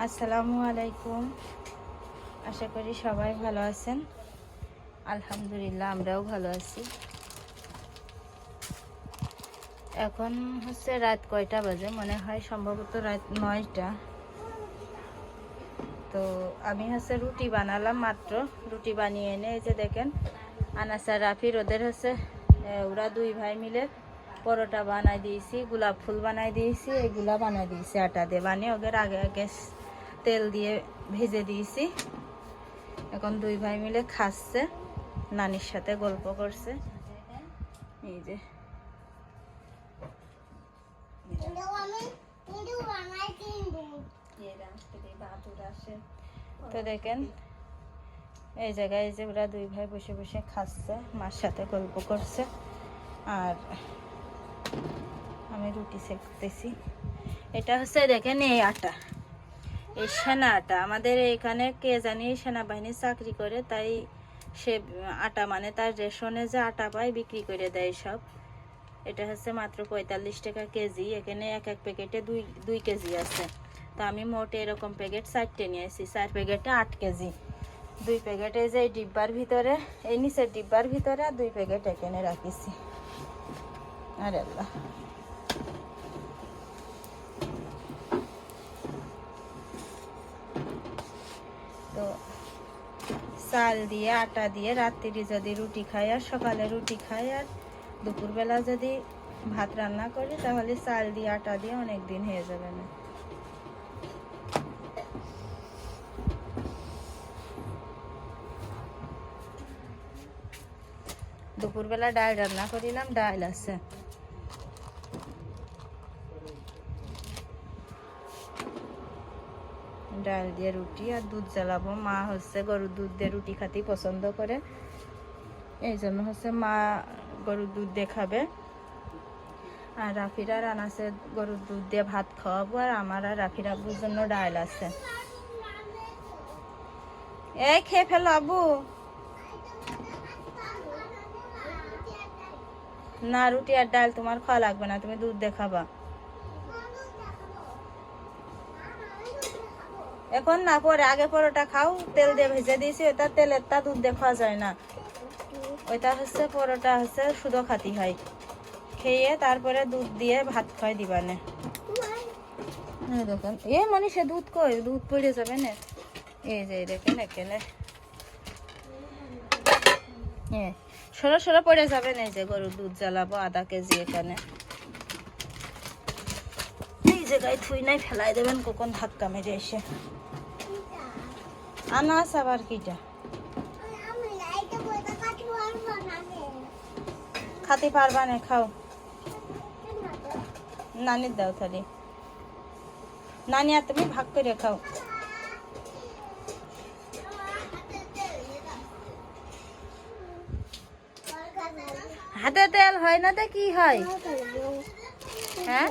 আসসালামু আলাইকুম। আশা করি সবাই ভালো আছেন। আলহামদুলিল্লাহ, আমরাও ভালো আছি। এখন হচ্ছে রাত কয়টা বাজে? মনে হয় সম্ভবত রাত নয়টা। তো আমি হচ্ছে রুটি বানালাম মাত্র। রুটি বানিয়ে এনে এই যে দেখেন, আনাসা রাফির ওদের হচ্ছে ওরা দুই ভাই মিলে পরোটা বানাই দিয়েছি, গোলাপ ফুল বানাই দিয়েছি, এগুলা বানাই দিয়েছি, আটা দিয়ে। বানিয়ে ওদের আগে আগে তেল দিয়ে ভেজে দিয়েছি। এখন দুই ভাই মিলে খাচ্ছে। নানির সাথে গল্প করছে। এই যে। তো দেখেন, এই জায়গায় যে ওরা দুই ভাই বসে বসে খাচ্ছে, মার সাথে গল্প করছে। আর আমি রুটি সেকতেছি। এটা হচ্ছে, দেখেন, এই আটা। এই সেনা আটা আমাদের এখানে কে জানি সেনাবাহিনী চাকরি করে, তাই সে আটা মানে তার রেশনে যে আটা পায় বিক্রি করে দেয় সব। এটা হচ্ছে মাত্র পঁয়তাল্লিশ টাকা কেজি, এখানে এক এক প্যাকেটে দুই দুই কেজি আছে। তো আমি মোট এরকম প্যাকেট চারটে নিয়ে এসেছি চার প্যাকেটে আট কেজি। দুই প্যাকেটে যে এই ডিব্বার ভিতরে, এই নিচের ডিব্বার ভিতরে, আর দুই প্যাকেট এখানে রাখিছি। আরে আল্লাহ। তো চাল দিয়ে, আটা দিয়ে রাত্রি যদি রুটি খাই আর সকালে রুটি খাই আর দুপুরবেলা যদি ভাত রান্না করি, তাহলে চাল দিয়ে, আটা দিয়ে অনেক দিন হয়ে যাবে না। দুপুরবেলা ডাল রান্না করিলাম, ডাল আছে। ডাল দিয়ে রুটি আর দুধ জ্বালাবো। মা হচ্ছে গরুর দুধ দিয়ে রুটি খাতেই পছন্দ করে। এই জন্য হচ্ছে মা গরুর দুধ দিয়ে খাবে। আর রাফিরা রানাসে গরুর দুধ দিয়ে ভাত খাওয়াবো আর আমার আর রাফির আব্বুর জন্য ডাল আছে। এই খেয়ে ফেলো আবু না, রুটি আর ডাল তোমার খাওয়া লাগবে না, তুমি দুধ দিয়ে এখন না, পরে আগে পরোটা খাও, তেল দিয়ে ভেজে দিয়েছি ওটা তেলের তা দুধ খাওয়া যায় না। ওইটা হচ্ছে পরোটা হচ্ছে শুধু খাতি হয়। খেয়ে তারপরে দুধ দিয়ে ভাত খাই দিবানে। এ মনীষে দুধ কই? দুধ পড়ে যাবে না। এই যে দেখেন এখানে এ, সরো সরো পড়ে যাবে না যে, গরুর দুধ জ্বালাবো আধা কেজি এখানে। এই জায়গায় থুই নাই, ফেলাই দেবেন, কখন ধাক্কা মেরে এসে। আনাস আবার কিটা? খাতে পারবা না খাও। নানির দাও তাহলে। নানি আর তুমি ভাগ করে খাও। হাতে তেল হয় না তো কি হয়? হ্যাঁ?